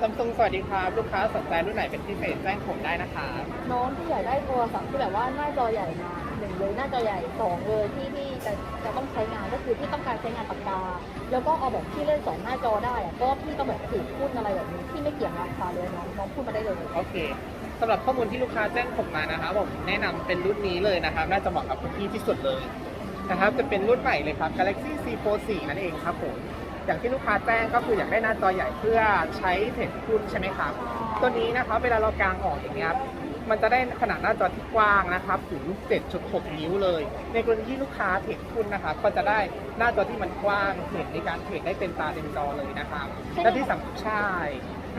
ซัมซุงสวัสดีครับ ลูกค้าสนใจรุ่นไหนเป็นพิเศษแจ้งผมได้นะคะน้องที่อยากได้โทรศัพท์ที่แบบว่าหน้าจอใหญ่มาหนึ่งเลยหน้าจอใหญ่สองเลยที่ที่จะจะต้องใช้งานก็คือที่ต้องการใช้งานปากกา แล้วก็เอาแบบที่เล่นสองหน้าจอได้อะก็พี่ต้องแบบถือพูดอะไรแบบนี้ที่ไม่เกี่ยงราคาเลยน้องน้องพูดมาได้เลยโอเคสำหรับข้อมูลที่ลูกค้าแจ้งผมมานะครับผมแนะนำเป็นรุ่นนี้เลยนะครับ น่าจะเหมาะกับคุณพี่ที่สุดเลยนะครับจะเป็นรุ่นใหม่เลยครับ Galaxy C Fold 4นั่นเองครับผม อย่างที่ลูกค้าแจ้งก็คืออยากได้หน้าจอใหญ่เพื่อใช้เทรดหุ้นใช่ไหมครับ ตัวนี้นะครับเวลาเรากางออกอย่างเงี้ยครับมันจะได้ขนาดหน้าจอที่กว้างนะครับถึง 7.6 นิ้วเลย ในกรณีที่ลูกค้าเทรดหุ้นนะครับก็จะได้หน้าจอที่มันกว้างเทรดในการเทรดได้เต็มตาเต็มจอเลยนะครับใช่และที่สำคัญใช่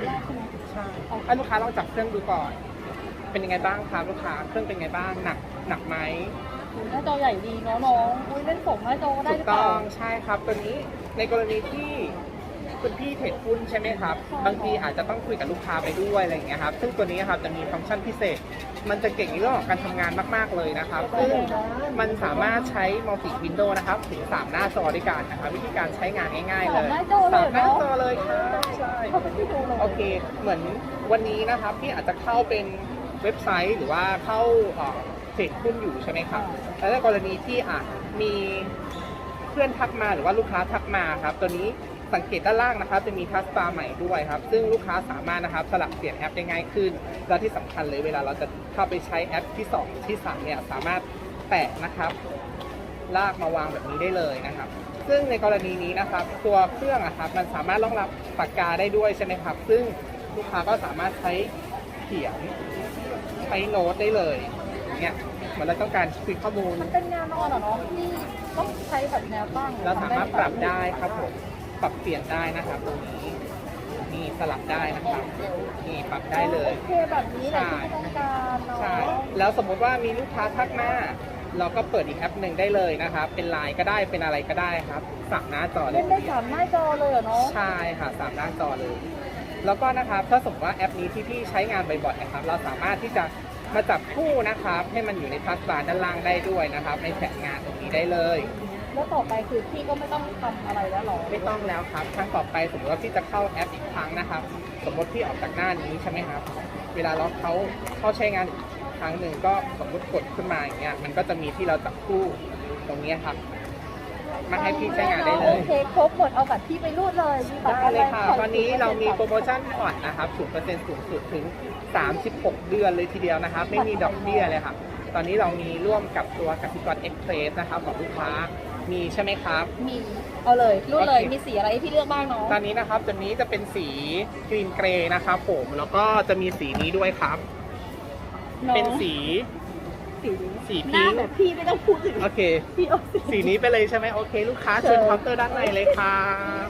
แรกใช่ไหมใช่ให้ลูกค้าลองจับเครื่องดูก่อน เป็นยังไงบ้างครับลูกค้าเครื่องเป็นไงบ้างหนักหนักไหม หน้าจอใหญ่ดีเนาะน้องอุ้ยเล่นสองหน้าจอก็ได้ถูหรืกอเปต้ล่า องใช่ครับตัวนี้ในกรณีที่คุณพี่เทรดหุ้นใช่ไหมครับ ใช่บางทีอาจจะต้องคุยกับลูกค้าไปด้วยอะไรอย่างเงี้ยครับซึ่งตัวนี้ครับจะมีฟังก์ชันพิเศษ มันจะเก่งในเรื่องของการทำงานมากๆเลยนะครับซึ่งมันสามารถใช้มัลติวินโดว์นะครับถึง3หน้าจอด้วยกันนะครับวิธีการใช้งานง่ายๆสเลองยหน้าจอเลสายมหน้าเนาะจอเลยครับใช่ เขาไปที่ดูเลยโอเค เหมือนวันนี้นะครับที่อาจจะเข้าเป็น เว็บไซต์หรือว่าเข้าเอ่อเทรดหุ้นอยู่ใช่ไหมครับแล้วในกรณีที่อาจมีเพื่อนทักมาหรือว่าลูกค้าทักมาครับ ตัวนี้สังเกตด้านล่างนะครับ จะมีทัสตาร์ใหม่ด้วยครับ ซึ่งลูกค้าสามารถนะครับสลับเปลี่ยนแอปได้ง่ายขึ้น และที่สำคัญเลยเวลาเราจะเข้าไปใช้แอปที่ 2 ที่ 3 เนี่ยสามารถแตะนะครับ ลากมาวางแบบนี้ได้เลยนะครับ ซึ่งในกรณีนี้นะครับ ตัวเครื่องอะครับมันสามารถรองรับปากกาได้ด้วยใช่ไหมครับ ซึ่งลูกค้าก็สามารถใช้ เขียนใช้โน้ตได้เลยเนี่ยเหมือนเราต้องการคุยข้อมูล มันเป็นงานนอนเหรอน้องที่ต้องใช้แบบแนวตั้งเราสามารถปรับได้ครับผม ปรับเปลี่ยนได้นะครับตรงนี้ นี่สลับได้นะครับ นี่ปรับได้เลยโอเคแบบนี้แหละที่ต้องการเนาะใช่ แล้วสมมุติว่ามีลูกค้าทักมาเราก็เปิดอีกแอปหนึ่งได้เลยนะครับ เป็นไลน์ก็ได้ เป็นอะไรก็ได้ครับสั่งหน้าจอเลเล่ยนได้สามหน้าจอเลยเหรอน้องใช่ค่ะสามหน้าจอเลย แล้วก็นะครับถ้าสมมติว่าแอปนี้ที่พี่ใช้งานบ่อยๆนะครับ เราสามารถที่จะมาจับคู่นะครับ ให้มันอยู่ในทัสบาร์ด้านล่างได้ด้วยนะครับ ในแผนงานตรงนี้ได้เลย แล้วต่อไปคือพี่ก็ไม่ต้องทำอะไรแล้วหรอไม่ต้องแล้วครับ ครั้งต่อไปสมมติว่าพี่จะเข้าแอปอีกครั้งนะครับ สมมติพี่ออกจากหน้านี้ใช่ไหมครับ เวลาเราเขาเข้าใช้งานอีกครั้งหนึ่งก็สมมติกดขึ้นมาอย่างเงี้ยมันก็จะมีที่เราจับคู่ตรงเนี้ยครับ มาให้พี่ใช้งานได้เลโอย เคครบหมดเอาบัตรพี่ไปรูดเลยมีบัตรได้เลยค่ะผ่ตอนนี้เรามีโปรโมชั่นผ่อนนะครับ0%สูงสุดถึง 36 เดือนเลยทีเดียวนะครับ ไม่มีดอกเบี้ยเลยครับ ตอนนี้เรามีร่วมกับตัวกสิกรเอ็กเพรสนะครับของลูกค้า มีใช่ไหมครับ มีเอาเลยรูดเลยโอเค มีสีอะไรให้พี่เลือกบ้างเนาะตอนนี้นะครับตัวนี้จะเป็นสีกรีนเกรย์นะครับผม แล้วก็จะมีสีนี้ด้วยครับน้องเป็นสี สีสีหพิน้างแบบพี่ไม่ต้องพูดถึงโอเค พี่เอาสี สีนี้ไปเลยใช่ไหมโอเค ลูกค้าเชิญเคาน์เตอร์ด้านในเลยครับ